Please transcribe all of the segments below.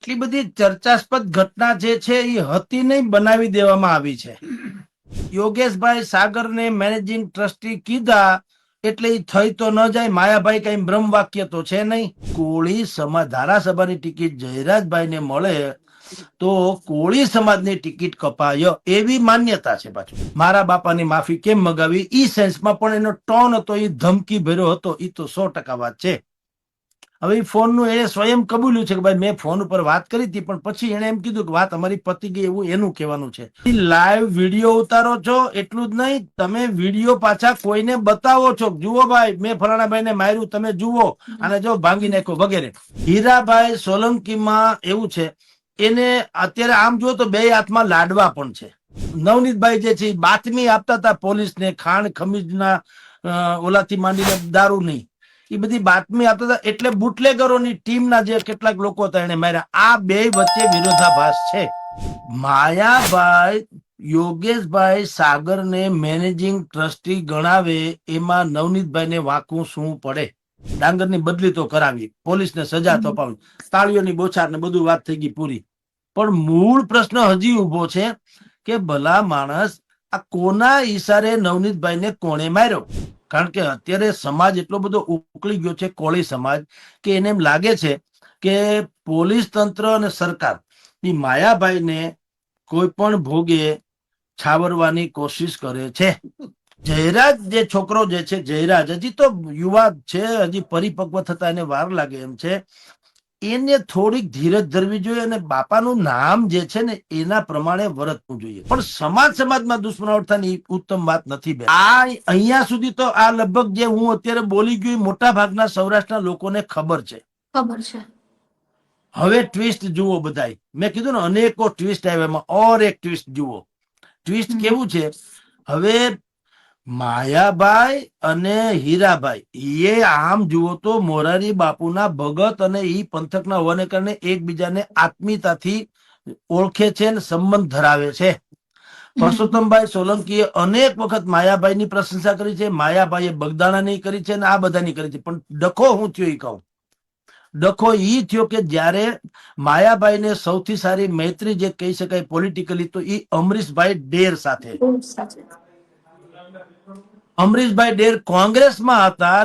એટલી બધી ચર્ચાસ્પદ ઘટના જે છે એ હતી નહીં, બનાવી દેવામાં આવી છે. યોગેશભાઈ સાગરને મેનેજિંગ ટ્રસ્ટી કીધા એટલે એ થઈ તો ન જાય, માયાભાઈ કઈ બ્રહ્મ વાક્ય તો છે નહીં. કોળી સમાજ ધારાસભાની ટિકિટ જયરાજભાઈને મળે તો કોળી સમાજની ટિકિટ કપાય, એવી માન્યતા છે પાછું. મારા બાપાની માફી કેમ મગાવી? ઈ સેન્સમાં પણ એનો ટોન હતો એ ધમકી ભર્યો હતો એ તો સો ટકા વાત છે. હવે એ ફોનનું એને સ્વયં કબૂલ્યું છે કે ભાઈ મેં ફોન ઉપર વાત કરી હતી, પણ પછી એને એમ કીધું કે વાત અમારી પતી ગઈ એવું એનું કહેવાનું છે. લાઈવ વીડિયો ઉતારો છો એટલું જ નહીં, તમે વીડિયો પાછા કોઈને બતાવો છો જુઓ ભાઈ, મેં ફલાણા ભાઈને માર્યું, તમે જુઓ અને જો ભાંગી નાખ્યો વગેરે. હીરાભાઈ સોલંકીમાં એવું છે, એને અત્યારે આમ જુઓ તો બે હાથમાં લાડવા પણ છે. નવનીતભાઈ જે છે બાતમી આપતા હતા પોલીસને, ખાણ ખમીજના ઓલાથી માંડીને દારૂ નહીં એ બધી બાતમી આપતા હતા. એટલે બુટલેગરોની ટીમના જે કેટલાક લોકો હતા એને માર્યા. આ બે વચ્ચે વિરોધાભાસ છે. માયાભાઈ, યોગેશભાઈ સાગરને મેનેજિંગ ટ્રસ્ટી ગણાવે એમાં નવનીતભાઈને વાંકવું શું પડે? ડાંગરની બદલી તો કરાવી. પોલીસને સજા તો પાવી તાળીઓની બોછાર ને બધું વાત થઈ ગઈ પૂરી. પણ મૂળ પ્રશ્ન હજી ઊભો છે કે ભલા માણસ આ કોના ઈશારે નવનીતભાઈને કોણે માર્યો? કારણ કે અત્યારે સમાજ એટલો બધો ઉકળી ગયો છે, કોળી સમાજ, કે એને એમ લાગે છે કે પોલીસ તંત્ર અને સરકારની માયાભાઈને કોઈ પણ ભોગે છાવરવાની કોશિશ કરે છે. જયરાજ જે છોકરો જે છે, જયરાજ, હજી તો યુવા છે, હજી પરિપક્વ થતા એને વાર લાગે એમ છે. એને થોડીક ધીરજ ધરવી જોઈએ અને બાપાનું નામ જે છે ને એના પ્રમાણે વર્તવું જોઈએ. પણ સમાજ સમાજમાં દુશ્મનાવટ થાય ઉત્તમ વાત નથી બે આ અહીંયા સુધી તો આ લગભગ જે હું અત્યારે બોલી ગયો મોટા ભાગના સૌરાષ્ટ્રના લોકોને ખબર છે. ખબર છે. હવે ટ્વિસ્ટ જુઓ બધાય. મેં કીધું ને અનેકો ટ્વિસ્ટ આવ્યા એમાં. ઓર એક ટ્વિસ્ટ જુઓ. ટ્વિસ્ટ કેવું છે? હવે માયાભાઈ અને હીરાભાઈ એ આમ જુઓ તો મોરારી બાપુના ભગત અને ઈ પંથકના હોવાને કારણે એકબીજાને આત્મીયતાથી ઓળખે છે અને સંબંધ ધરાવે છે. પરસોત્તમભાઈ સોલંકીએ અનેક વખત માયાભાઈની પ્રશંસા કરી છે. માયાભાઈએ બગદાણાની કરી છે અને આ બધાની કરી છે. પણ ડખો હું થયો એ કહું. ડખો ઈ થયો કે જ્યારે માયાભાઈને સૌથી સારી મૈત્રી જે કહી શકાય પોલિટિકલી તો ઈ અમરીશભાઈ ડેર સાથે. અમરીશભાઈ ડેર કોંગ્રેસમાં હતા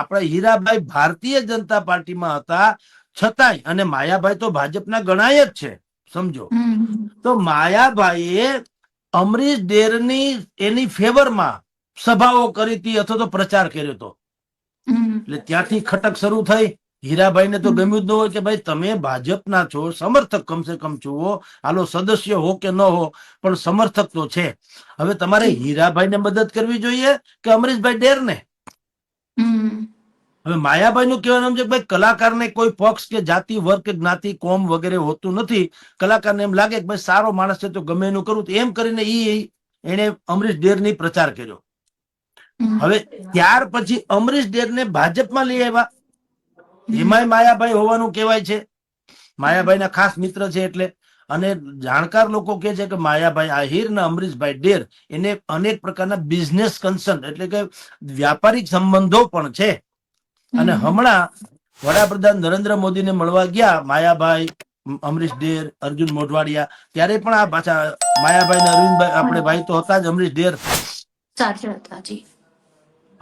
આપણા હીરાભાઈ ભારતીય જનતા પાર્ટીમાં હતા. છતાંય અને માયાભાઈ તો ભાજપના ગણાય જ છે સમજો. તો માયાભાઈએ અમરીશ ડેરની એની ફેવરમાં સભાઓ કરી હતી અથવા તો પ્રચાર કર્યો હતો. એટલે ત્યાંથી ખટક શરૂ થઈ. હીરાભાઈને તો હમ. ગમ્યું જ ન હોય કે ભાઈ તમે ભાજપના છો સમર્થક કમસે કમ છો હાલો સદસ્ય હો કે ન હો પણ સમર્થક તો છે. હવે તમારે હીરાભાઈને મદદ કરવી જોઈએ કે અમરીશભાઈ ડેરને? હવે માયાભાઈ નું કહેવાનું એમ છે કે ભાઈ કલાકારને કોઈ પક્ષ કે જાતિ વર્ગ કે જ્ઞાતિ કોમ વગેરે હોતું નથી. કલાકારને એમ લાગે કે ભાઈ સારો માણસ છે તો ગમે એનું કરું. એમ કરીને ઈ એને અમરીશ ડેરની પ્રચાર કર્યો. હવે ત્યાર પછી અમરીશ ડેરને ભાજપમાં લઈ આવ્યા. એમાંય માયાભાઈ હોવાનું કહેવાય છે. માયાભાઈના ખાસ મિત્ર છે એટલે. અને જાણકાર લોકો કે છે કે માયાભાઈ આહિર ને અમરીશભાઈ ડેર એને અનેક પ્રકારના બિઝનેસ કન્સર્ન એટલે કે વ્યાપારિક સંબંધો પણ છે. અને હમણાં વડાપ્રધાન નરેન્દ્ર મોદીને મળવા ગયા માયાભાઈ અમરીશ ડેર અર્જુન મોઢવાડિયા. ત્યારે પણ આ પાછા માયાભાઈ ને અરવિંદભાઈ આપણે ભાઈ તો હતા જ અમરીશ ડેર. સાચા હતા જી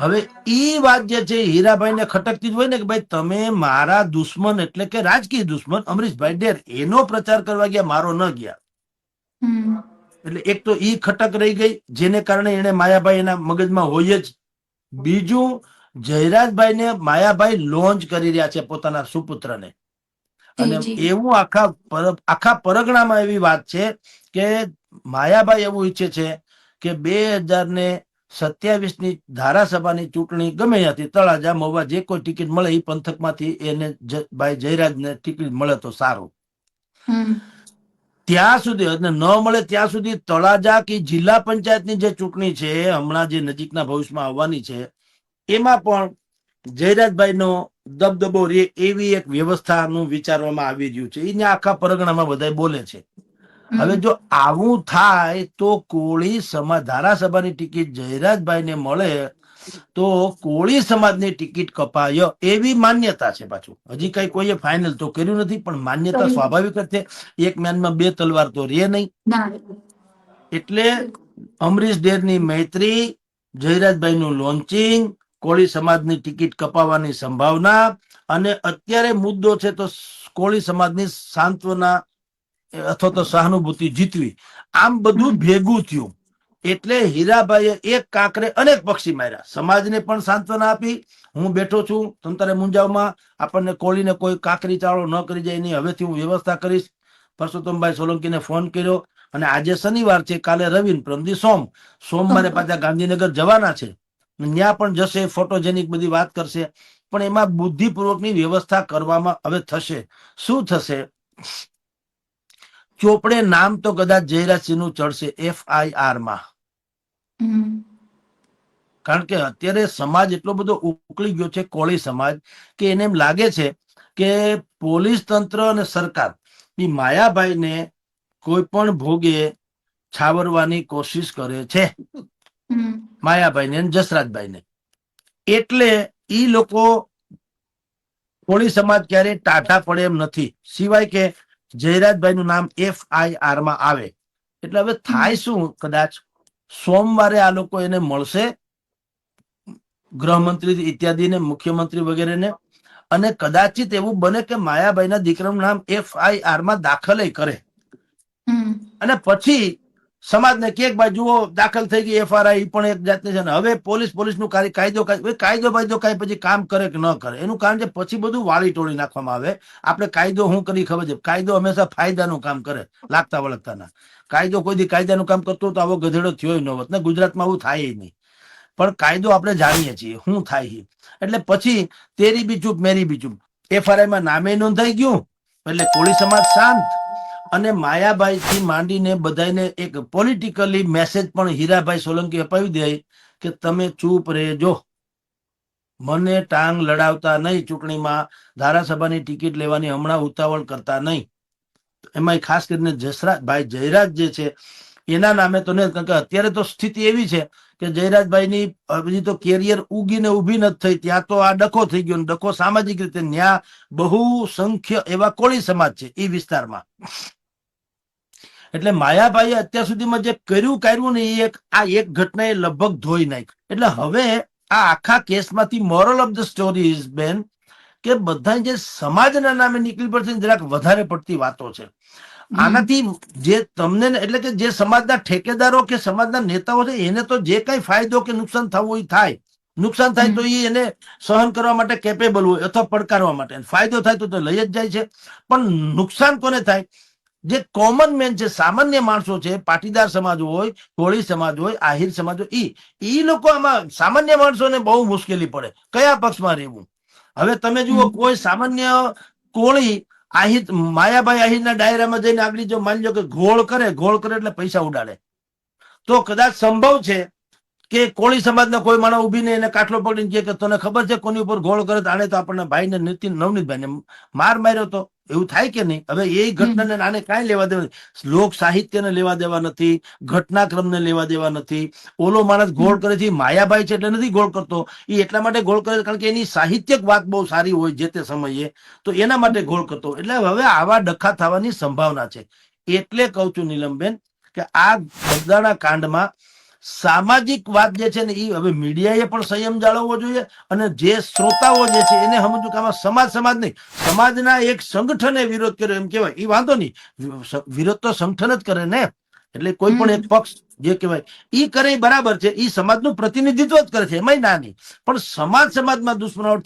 હવે ઈ વાત જે છે હીરાભાઈ ને ખટકતી જ હોય ને કે ભાઈ તમે મારા દુશ્મન એટલે કે રાજકીય દુશ્મન અમરીશભાઈ ડેર એનો પ્રચાર કરવા ગયા મારો ન ગયા. એટલે એક તો ઈ ખટક રહી ગઈ જેને કારણે એને માયાભાઈ એના મગજમાં હોય જ. બીજું જયરાજભાઈ ને માયાભાઈ લોન્ચ કરી રહ્યા છે પોતાના સુપુત્રને. અને જી, જી. એવું આખા આખા પરગણામાં એવી વાત છે કે માયાભાઈ એવું ઈચ્છે છે કે બે હજાર ને સત્યાવીસની ધારાસભાની ચૂંટણી ગમે ત્યાંથી તળાજા મહુવા જે કોઈ ટિકિટ મળે એ પંથકમાંથી એને ભાઈ જયરાજને ટિકિટ મળે તો સારું. ત્યાં સુધી અને ન મળે ત્યાં સુધી તળાજા કે જિલ્લા પંચાયતની જે ચૂંટણી છે હમણાં જે નજીકના ભવિષ્યમાં આવવાની છે એમાં પણ જયરાજભાઈનો દબદબો રે એવી એક વ્યવસ્થાનું વિચારવામાં આવી રહ્યું છે. એને આખા પરગણામાં બધા બોલે છે. હવે જો આવું થાય તો કોળી સમાજ ધારાસભાની ટિકિટ જયરાજભાઈને મળે તો કોળી સમાજની ટિકિટ કપાય એવી માન્યતા છે પાછું. હજી કઈ કોઈએ ફાઇનલ તો કર્યું નથી પણ માન્યતા સ્વાભાવિક જ છે. એક મેનમાં બે તલવાર તો રે નહીં. એટલે અમરીશ ડેરની મૈત્રી જયરાજભાઈનું લોન્ચિંગ કોળી સમાજની ટિકિટ કપાવવાની સંભાવના અને અત્યારે મુદ્દો છે તો કોળી સમાજની સાંત્વના અથવા તો સહાનુભૂતિ જીતવી. આમ બધું ભેગું થયું. એટલે હીરાભાઈએ એક કાંકરે અનેક પક્ષી માર્યા. સમાજને પણ સાંત્વના આપી. હું બેઠો છું તમ મુંજાવમાં આપણને કોળીને કોઈ કાંકરી ચાળો ન કરી જાય નહીં હવેથી હું વ્યવસ્થા કરીશ. પરસોત્તમભાઈ સોલંકીને ફોન કર્યો. અને આજે શનિવાર છે કાલે રવિન પ્રમદી સોમ. સોમવારે પાછા ગાંધીનગર જવાના છે. ત્યાં પણ જશે ફોટોજેનિક બધી વાત કરશે. પણ એમાં બુદ્ધિપૂર્વકની વ્યવસ્થા કરવામાં હવે થશે. શું થશે? ચોપડે નામ તો કદાચ જયરાજસિંહનું ચડશે એફઆઈઆરમાં. કારણ કે અત્યારે સમાજ એટલો બધો ઉકળી ગયો છે કોળી સમાજ કે એને એમ લાગે છે કે પોલીસ તંત્ર અને સરકાર એ માયાભાઈને કોઈ પણ ભોગે છાવરવાની કોશિશ કરે છે. માયાભાઈને અને જસરાજભાઈને. એટલે ઈ લોકો કોળી સમાજ ક્યારે ટાટા પડે એમ નથી. સિવાય કે જયરાજભાઈનું નામ એફમાં આવે. એટલે હવે થાય શું? કદાચ સોમવારે આ લોકો એને મળશે ગૃહમંત્રી ઇત્યાદિને મુખ્યમંત્રી વગેરેને. અને કદાચિત એવું બને કે માયાભાઈના દીકરાનું નામ એફમાં દાખલ કરે. અને પછી સમાજને કે બાજુઓ દાખલ થઈ ગઈ એફઆરઆઈ પણ એક જાતની છે. ને હવે પોલીસ, પોલીસનું કાયદો કાયદો બાયદો કાંઈ પછી કામ કરે કે ન કરે? એનું કારણ છે પછી બધું વાળી ટોળી નાખવામાં આવે. આપણે કાયદો શું કરી ખબર છે? કાયદો હંમેશા ફાયદાનું કામ કરે, લાગતા વળગતાના. કાયદો કોઈથી કાયદાનું કામ કરતો તો આવો ગધેડો થયો ન હોત. ને ગુજરાતમાં આવું થાય નહીં. પણ કાયદો આપણે જાણીએ છીએ, શું થાય એટલે પછી તેરી બી મેરી બી ચૂપ. એફઆરઆઈ માં નામે નોંધાઈ ગયું. એટલે કોળી સમાજ શાંત. અને માયાભાઈ થી માંડીને બધાને એક પોલિટિકલી મેસેજ પણ હીરાભાઈ સોલંકી અપાવી દે કે તમે ચૂપ રહેજો. મને ટાંગ લડાવતા નહીં, ચૂંટણીમાં ધારાસભાની ટિકિટ લેવાની હમણાં ઉતાવળ કરતા નહીં. એમાં ખાસ કરીને જસરાજભાઈ જયરાજ જે છે, એના નામે તો નહીં, કારણ કે અત્યારે તો સ્થિતિ એવી છે કે જયરાજભાઈની હજી તો કેરિયર ઉગીને ઊભી નથી થઈ, ત્યાં તો આ ડખો થઈ ગયો ડખો સામાજિક રીતે ન્યા બહુ સંખ્ય એવા કોળી સમાજ છે એ વિસ્તારમાં. એટલે માયાભાઈએ અત્યાર સુધીમાં જે કર્યું કર્યું ને એ એક આ એક ઘટનાએ લગભગ ધોઈ નાખ. એટલે હવે આ આખા કેસમાંથી moral of the story is બેન કે બધા જે સમાજના નામે નીકળી પડશે જરાક વધારે પડતી વાતો છે. આનાથી જે તમને એટલે કે જે સમાજના ઠેકેદારો કે સમાજના નેતાઓ છે એને તો જે કઈ ફાયદો કે નુકસાન થવું હોય એ થાય. નુકસાન થાય તો એ એને સહન કરવા માટે કેપેબલ હોય અથવા પડકારવા માટે. ફાયદો થાય તો લઈ જ જાય છે. પણ નુકસાન કોને થાય? જે કોમન મેન છે સામાન્ય માણસો છે પાટીદાર સમાજ હોય કોળી સમાજ હોય આહિર સમાજ હોય ઈ ઈ લોકો આમાં સામાન્ય માણસોને બહુ મુશ્કેલી પડે. કયા પક્ષમાં રહેવું? હવે તમે જુઓ કોઈ સામાન્ય કોળી આહિર માયાભાઈ આહિરના ડાયરામાં જઈને આગળ જો માની લો કે ઘોળ કરે ઘોળ કરે એટલે પૈસા ઉડાડે. તો કદાચ સંભવ છે કે કોળી સમાજના કોઈ માણસ ઉભીને એને કાટલો પકડીને કે તને ખબર છે કોની ઉપર ઘોળ કરે તો આને તો આપણને ભાઈને નીતિન નવનીતભાઈને માર માર્યો તો? એવું થાય કે નહીં? હવે એ ઘટનાને આને કાંઈ લેવા દેવા લોક સાહિત્યને લેવા દેવા નથી ઘટનાક્રમને લેવા દેવા નથી. ઓલો માણસ ગોળ કરે છે માયાભાઈ છે એટલે નથી ગોળ કરતો. એ એટલા માટે ગોળ કરે છે કારણ કે એની સાહિત્યક વાત બહુ સારી હોય જે તે સમયે તો એના માટે ગોળ કરતો. એટલે હવે આવા ડખા થવાની સંભાવના છે. એટલે કહું છું નીલમબેન કે આ બગદાણા કાંડમાં સામાજિક વાત જે છે ને એ હવે મીડિયાએ પણ સંયમ જાળવવો જોઈએ અને જે શ્રોતાઓ જે છે એને સમજવું કે આમાં સમાજ સમાજ નહીં. સમાજના એક સંગઠને વિરોધ કર્યો એમ કહેવાય. એ વાંધો નહીં. વિરોધ તો સંગઠન જ કરે ને. એટલે કોઈ પણ એક પક્ષ જે કહેવાય એ કરે બરાબર છે. એ સમાજનું પ્રતિનિધિત્વ જ કરે છે. એમાંય ના નહીં. પણ સમાજ સમાજમાં દુશ્મનાવટ